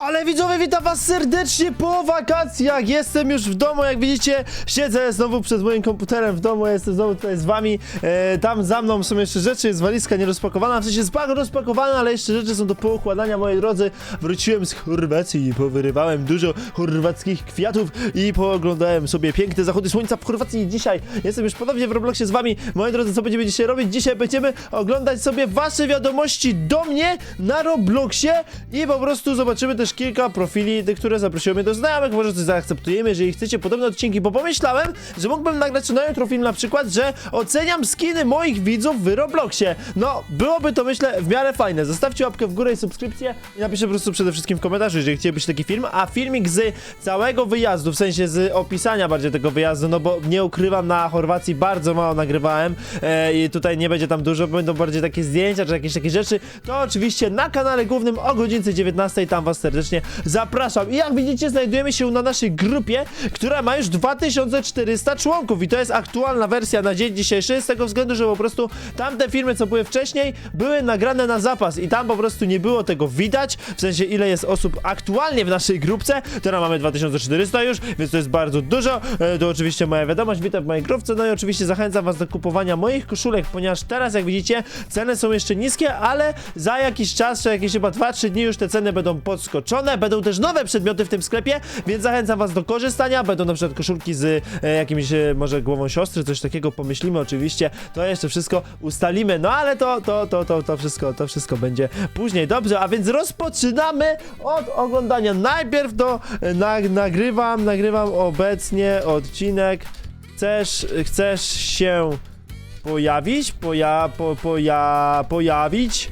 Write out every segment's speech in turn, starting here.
Ale widzowie, witam was serdecznie po wakacjach. Jestem już w domu, jak widzicie, siedzę znowu przed moim komputerem w domu, jestem znowu tutaj z wami. E, tam za mną są jeszcze rzeczy, jest walizka nierozpakowana, w sensie jest bardzo rozpakowana, ale jeszcze rzeczy są do poukładania, moi drodzy. Wróciłem z Chorwacji i powyrywałem dużo chorwackich kwiatów i pooglądałem sobie piękne zachody słońca w Chorwacji. Dzisiaj jestem już ponownie w Robloxie z wami. Moi drodzy, co będziemy dzisiaj robić? Dzisiaj będziemy oglądać sobie wasze wiadomości do mnie na Robloxie i po prostu zobaczymy też kilka profili, które zaprosiły do znajomych. Może coś zaakceptujemy, jeżeli chcecie podobne odcinki, bo pomyślałem, że mógłbym nagrać na jutro film na przykład, że oceniam skiny moich widzów w Robloxie. No, byłoby to myślę w miarę fajne. Zostawcie łapkę w górę i subskrypcję i napiszcie po prostu przede wszystkim w komentarzu, jeżeli chcielibyście taki film, a filmik z całego wyjazdu, w sensie z opisania bardziej tego wyjazdu, no bo nie ukrywam, na Chorwacji bardzo mało nagrywałem e, i tutaj nie będzie tam dużo, będą bardziej takie zdjęcia czy jakieś takie rzeczy, to oczywiście na kanale głównym o godzince 19, tam was serdecznie zapraszam. I jak widzicie, znajdujemy się na naszej grupie, która ma już 2400 członków. I to jest aktualna wersja na dzień dzisiejszy, z tego względu, że po prostu tamte filmy, co były wcześniej, były nagrane na zapas. I tam po prostu nie było tego widać, w sensie ile jest osób aktualnie w naszej grupce, teraz mamy 2400 już, więc to jest bardzo dużo, E, to oczywiście moja wiadomość, witam w mojej grupce, no i oczywiście zachęcam was do kupowania moich koszulek, ponieważ teraz, jak widzicie, ceny są jeszcze niskie, ale za jakiś czas, czy jakieś chyba 2-3 dni już te ceny będą będą też nowe przedmioty w tym sklepie, więc zachęcam was do korzystania, będą na przykład koszulki z e, jakimś, e, może głową siostry, coś takiego. Pomyślimy oczywiście, to jeszcze wszystko ustalimy, no ale to, to, to, to, to wszystko, to wszystko będzie później, dobrze, a więc rozpoczynamy od oglądania, najpierw do, e, na, nagrywam, nagrywam obecnie odcinek, chcesz, chcesz się pojawić, poja, po, poja, pojawić,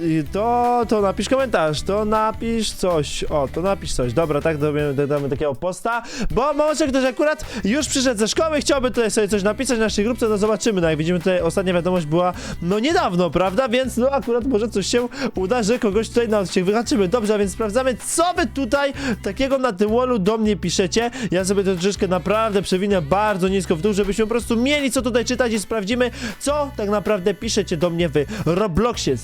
Y, to, to napisz komentarz, to napisz coś, o, to napisz coś, dobra, tak, damy, damy takiego posta, bo może ktoś akurat już przyszedł ze szkoły, chciałby tutaj sobie coś napisać w naszej grupce, no zobaczymy, no jak widzimy tutaj ostatnia wiadomość była, no niedawno, prawda, więc no akurat może coś się uda, że kogoś tutaj na odcinek wyhaczymy, dobrze, a więc sprawdzamy, co wy tutaj takiego na tym wallu do mnie piszecie, ja sobie to troszeczkę naprawdę przewinę bardzo nisko w dół, żebyśmy po prostu mieli co tutaj czytać i sprawdzimy, co tak naprawdę piszecie do mnie w Robloxie,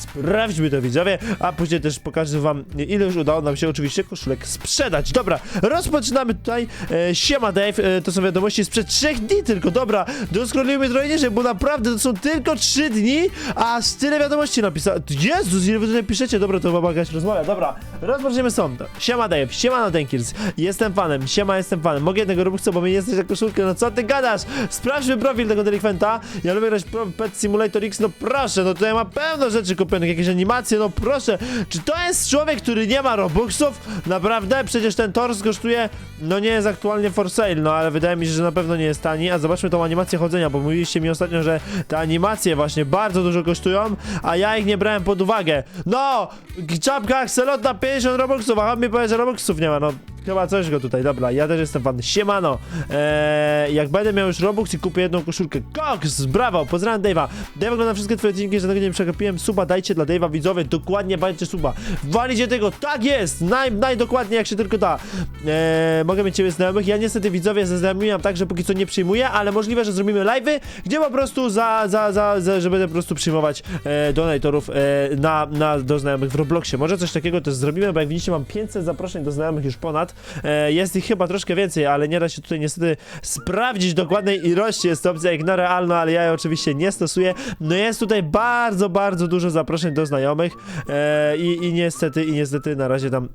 sprawdźmy to widzowie, a później też pokażę wam, ile już udało nam się oczywiście koszulek sprzedać. Dobra, rozpoczynamy tutaj. E, siema Dave, e, to są wiadomości sprzed 3 dni tylko, dobra, doskrolujmy trochę niżej, bo naprawdę to są tylko 3 dni, a aż tyle wiadomości napisałem. Jezus, ile wy tutaj piszecie, dobra, to chyba jakaś rozmawia, dobra, rozpoczniemy stąd. Siema Dave, siema na Denkils, jestem fanem, siema, jestem fanem, mogę jednego Robuxa, bo mi nie jesteś na koszulkę, no co ty gadasz? Sprawdźmy profil tego delikwenta, ja lubię grać Pet Simulator X, no proszę, no tutaj ma pełno rzeczy kupionych, jakieś animacje, no proszę, czy to jest człowiek, który nie ma Robuxów? Naprawdę? Przecież ten tors kosztuje, no nie jest aktualnie for sale, no ale wydaje mi się, że na pewno nie jest tani, a zobaczmy tą animację chodzenia, bo mówiliście mi ostatnio, że te animacje właśnie bardzo dużo kosztują, a ja ich nie brałem pod uwagę. No! Czapka Axelot na 50 Robuxów, a on mi powie, że Robuxów nie ma, no Chyba coś go tutaj, dobra, ja też jestem fan. Siemano, eee, jak będę miał już Robux i kupię jedną koszulkę. Cox, brawo, pozdrawiam Dave'a. Dave ogląda wszystkie twoje odcinki, żadnego nie przegapiłem. Suba dajcie dla Dave'a, widzowie, dokładnie walcie suba. Walicie tego, tak jest, naj, najdokładniej jak się tylko da. Eee, mogę mieć ciebie znajomych, ja niestety widzowie zaznajomiłem tak, że póki co nie przyjmuję, ale możliwe, że zrobimy live'y, gdzie po prostu za, za, za, za że będę po prostu przyjmować e, donatorów e, na, na, do znajomych w Robloxie. Może coś takiego też zrobimy, bo jak widzicie mam 500 zaproszeń do znajomych już ponad. E, jest ich chyba troszkę więcej, ale nie da się tutaj niestety sprawdzić dokładnej ilości. Jest to opcja jak na realno, ale ja jej oczywiście nie stosuję. No jest tutaj bardzo, bardzo dużo zaproszeń do znajomych e, i, i niestety, i niestety na razie tam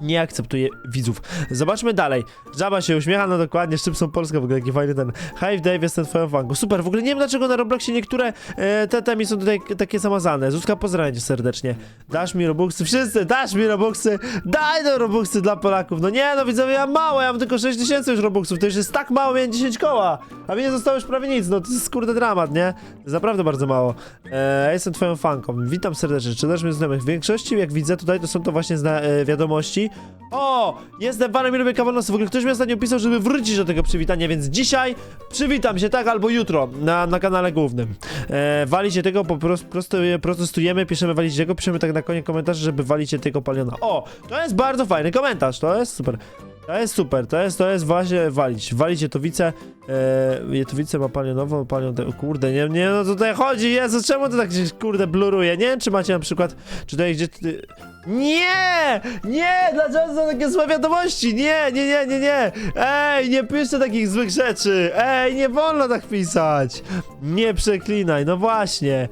nie akceptuje widzów. Zobaczmy dalej. Żaba się uśmiecha, no dokładnie, Szczypson Polska, w ogóle jaki fajny ten Hive Dave, jestem twoją fanką. Super, w ogóle nie wiem dlaczego na Robloxie niektóre e, te temy są tutaj takie zamazane. Zuzka, pozdrawiam cię serdecznie. Dasz mi Robuxy, wszyscy, dasz mi Robuxy, daj no Robuxy dla Polaków. No nie, no widzowie, ja mało, ja mam tylko 6 tysięcy już Robuxów, to już jest tak mało, miałem 10 koła, a mi nie zostało już prawie nic, no to jest kurde dramat, nie? To jest naprawdę bardzo mało. E, jestem twoją fanką, witam serdecznie, czy dasz mi znajomych? W większości, jak widzę tutaj, to są to właśnie zna e, wiadomości. O, jestem fanem i lubię kawanosy. W ogóle ktoś mi ostatnio pisał, żeby wrócić do tego przywitania, więc dzisiaj przywitam się tak albo jutro na, na kanale głównym. E, walicie tego, po prostu prosto, protestujemy, piszemy walicie tego, piszemy tak na koniec komentarzy, żeby walicie tego paliona. O, to jest bardzo fajny komentarz, to jest super. To jest super, to jest, to jest właśnie walić. Walić jetowice. E, jetowice ma palionowo, palion... O kurde, nie, nie, no tutaj chodzi, Jezu, czemu to tak się, kurde, bluruje? Nie wiem, czy macie na przykład, czy tutaj gdzie... Ty... Nie! Nie! Dlaczego są takie złe wiadomości? Nie, nie, nie, nie, nie! Ej, nie piszcie takich złych rzeczy! Ej, nie wolno tak pisać! Nie przeklinaj, no właśnie!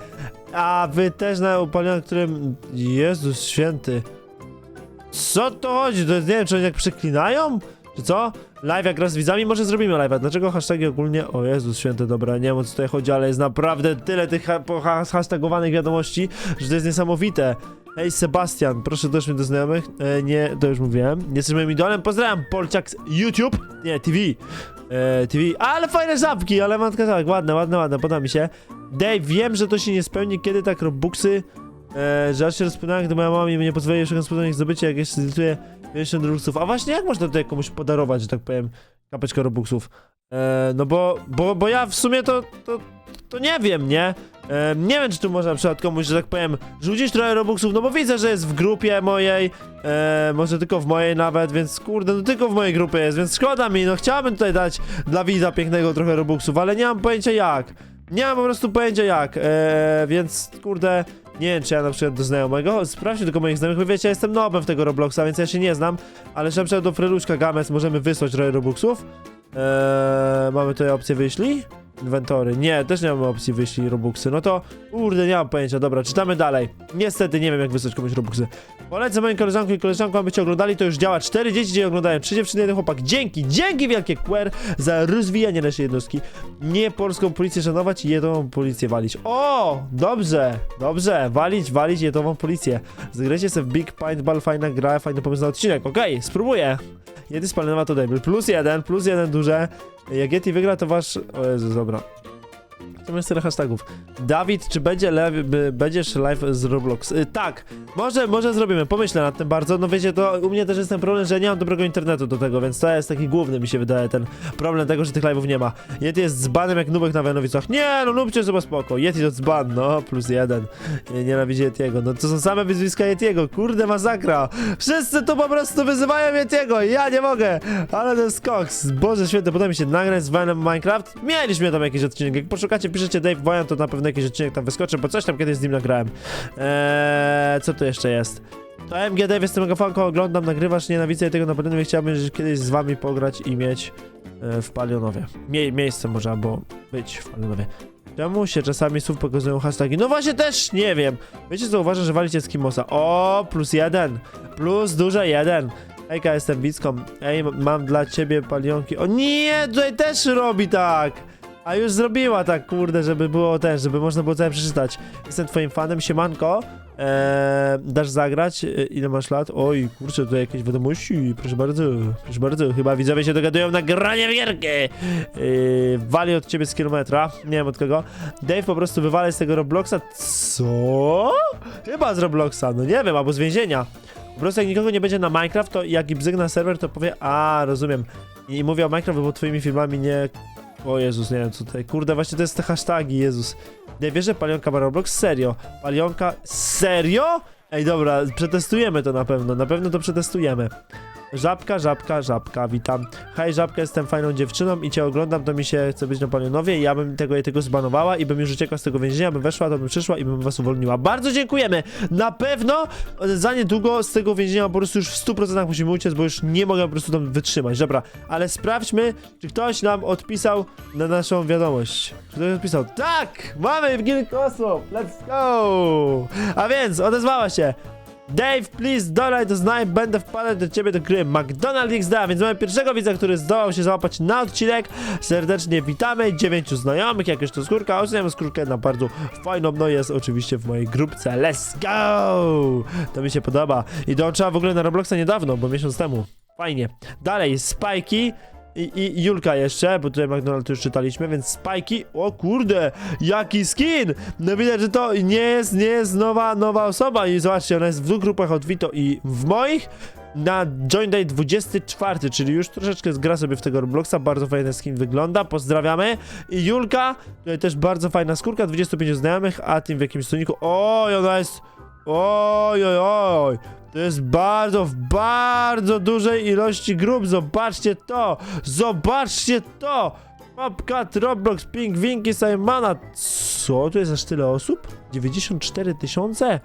A wy też na upalionym, którym... Jezus święty... Co to chodzi? To nie wiem, czy oni jak przeklinają? Czy co? Live jak raz z widzami? Może zrobimy live'a. Dlaczego hashtagi ogólnie? O Jezus święty, dobra, nie wiem o co tutaj chodzi, ale jest naprawdę tyle tych ha hashtagowanych wiadomości, że to jest niesamowite. Hej Sebastian, proszę dość mnie do znajomych. E, nie, to już mówiłem. Jesteś moim idolem. Pozdrawiam, Polciak z YouTube. Nie, TV. E, TV. Ale fajne żabki, ale matka tak, ładne, ładne, ładne, podoba mi się. Dave, wiem, że to się nie spełni, kiedy tak Robuxy E, się rozpłynąłem, gdy moja mama mi nie pozwoli szukać spodobnych zdobycia, jak jeszcze zlicytuję 50 robuxów. A właśnie, jak można tutaj komuś podarować, że tak powiem, kapeczkę robuxów? E, no bo, bo, bo ja w sumie to, to, to nie wiem, nie? E, nie wiem, czy tu można na przykład komuś, że tak powiem, rzucić trochę robuxów, no bo widzę, że jest w grupie mojej, e, może tylko w mojej nawet, więc kurde, no tylko w mojej grupie jest, więc szkoda mi, no chciałbym tutaj dać dla widza pięknego trochę robuxów, ale nie mam pojęcia jak. Nie mam po prostu pojęcia jak, więc kurde, nie wiem czy ja na przykład do znajomego, sprawdźcie tylko moich znajomych, bo wiecie, ja jestem nowym w tego Robloxa, więc ja się nie znam, ale że na przykład do Freluszka Games możemy wysłać trochę Robuxów. Eee, mamy tutaj opcję wyślij? Inwentory. Nie, też nie mamy opcji wyślij Robuxy. No to, kurde, nie mam pojęcia. Dobra, czytamy dalej. Niestety nie wiem, jak wysłać komuś Robuxy. Polecę moim koleżankom i koleżankom, abyście oglądali, to już działa. Cztery dzieci dzisiaj oglądają, trzy dziewczyny, jeden chłopak. Dzięki, dzięki wielkie Quer za rozwijanie naszej jednostki. Nie polską policję szanować i jedną policję walić. O, dobrze, dobrze. Walić, walić jedną policję. Zagrajcie sobie w Big Paintball, fajna gra, fajny pomysł na odcinek. Okej, spróbuję. Jedy spalinowa to. Plus jeden, plus jeden duże. Jak Yeti wygra, to wasz... O Jezus, dobra. To jest tyle hashtagów. Dawid, czy będzie by- będziesz live z Roblox? Y, tak, może, może zrobimy, pomyślę nad tym bardzo. No wiecie, to u mnie też jest ten problem, że nie mam dobrego internetu do tego, więc to jest taki główny, mi się wydaje, ten problem tego, że tych live'ów nie ma. Yeti jest dzbanem jak nubek na Wianowicach. Nie, no nubcie sobie spoko. Yeti to dzban, no, plus jeden. Nie, nienawidzi Yetiego. No to są same wyzwiska Yetiego, kurde masakra. Wszyscy tu po prostu wyzywają Yetiego, ja nie mogę. Ale to jest koks. Boże święty, potem mi się nagrać z Vanem Minecraft. Mieliśmy tam jakiś odcinek, jak poszukacie, piszecie Dave Wyan, to na pewno jakiś odcinek tam wyskoczy, bo coś tam kiedyś z nim nagrałem. Eee, co tu jeszcze jest? To MG Dave, jestem mega fanką, oglądam, nagrywasz, nienawidzę tego na pewno chciałbym kiedyś z wami pograć i mieć e, w Palionowie. Mie miejsce może, albo być w Palionowie. Czemu się czasami słów pokazują hasztagi? No właśnie też nie wiem. Wiecie co uważam, że walicie z Kimosa? O, plus jeden. Plus duże jeden. Ejka, jestem Wicką. Ej, mam dla ciebie palionki. O nie, tutaj też robi tak. A już zrobiła tak, kurde, żeby było też, żeby można było całe przeczytać. Jestem twoim fanem, siemanko. Eee, dasz zagrać? E, ile masz lat? Oj, kurczę, tutaj jakieś wiadomości. Proszę bardzo, proszę bardzo. Chyba widzowie się dogadują na granie wierkie. Eee, wali od ciebie z kilometra. Nie wiem od kogo. Dave po prostu wywalę z tego Robloxa. Co? Chyba z Robloxa, no nie wiem, albo z więzienia. Po prostu jak nikogo nie będzie na Minecraft, to jak i bzyg na serwer, to powie, a rozumiem. I mówię o Minecraft, bo twoimi filmami nie... O Jezus, nie wiem co tutaj. Kurde, właśnie to jest te hasztagi, Jezus. Nie wiesz, że palionka ma Roblox? Serio. Palionka... Serio? Ej, dobra, przetestujemy to na pewno. Na pewno to przetestujemy. Żabka, żabka, żabka, witam. Hej, żabka, jestem fajną dziewczyną i cię oglądam, to mi się chce być na palionowie i ja bym tego, tego zbanowała i bym już uciekła z tego więzienia, bym weszła, to bym przyszła i bym was uwolniła. Bardzo dziękujemy! Na pewno za niedługo z tego więzienia po prostu już w 100% musimy uciec, bo już nie mogę po prostu tam wytrzymać. Dobra, ale sprawdźmy, czy ktoś nam odpisał na naszą wiadomość. Czy ktoś odpisał? Tak! Mamy kilka osób! Let's go! A więc, odezwała się. Dave, please donate to znaj, będę wpadać do ciebie do gry McDonald XD, więc mamy pierwszego widza, który zdołał się załapać na odcinek. Serdecznie witamy, dziewięciu znajomych, jak już to skórka, oceniam skórkę na bardzo fajną, no jest oczywiście w mojej grupce, let's go! To mi się podoba i dołączyła w ogóle na Robloxa niedawno, bo miesiąc temu. Fajnie. Dalej, Spajki. I, I Julka jeszcze, bo tutaj McDonald już czytaliśmy, więc Spajki, o kurde, jaki skin! No widać, że to nie jest, nie jest nowa, nowa osoba. I zobaczcie, ona jest w dwóch grupach od Vito i w moich. Na Join Day 24, czyli już troszeczkę zgra sobie w tego Robloxa, bardzo fajny skin wygląda, pozdrawiamy. I Julka, tutaj też bardzo fajna skórka, 25 znajomych, a tym w jakimś stoniku, o, ona jest Oj, oj, oj. To jest bardzo, w bardzo dużej ilości grup. Zobaczcie to. Zobaczcie to. Popcat, Roblox, Pingwinki, Simona. Co? Tu jest aż tyle osób? 94 tysiące?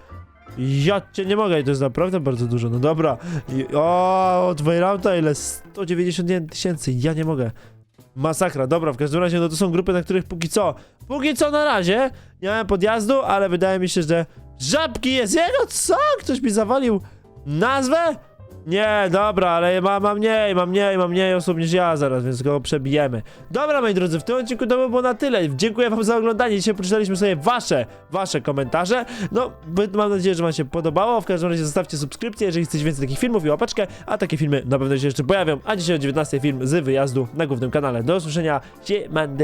Ja cię nie mogę i to jest naprawdę bardzo dużo. No dobra. I, o, od ile? 191 tysięcy. Ja nie mogę. Masakra, dobra, w każdym razie no to są grupy, na których póki co, póki co na razie nie mamy podjazdu, ale wydaje mi się, że żabki jest jego, co? Ktoś mi zawalił nazwę? Nie, dobra, ale ma, ma mniej, ma mniej, ma mniej osób niż ja zaraz, więc go przebijemy. Dobra, moi drodzy, w tym odcinku to by było na tyle. Dziękuję wam za oglądanie. Dzisiaj przeczytaliśmy sobie wasze, wasze komentarze. No, mam nadzieję, że wam się podobało. W każdym razie zostawcie subskrypcję, jeżeli chcecie więcej takich filmów i łapeczkę, a takie filmy na pewno się jeszcze pojawią. A dzisiaj o 19 film z wyjazdu na głównym kanale. Do usłyszenia, siemanderu.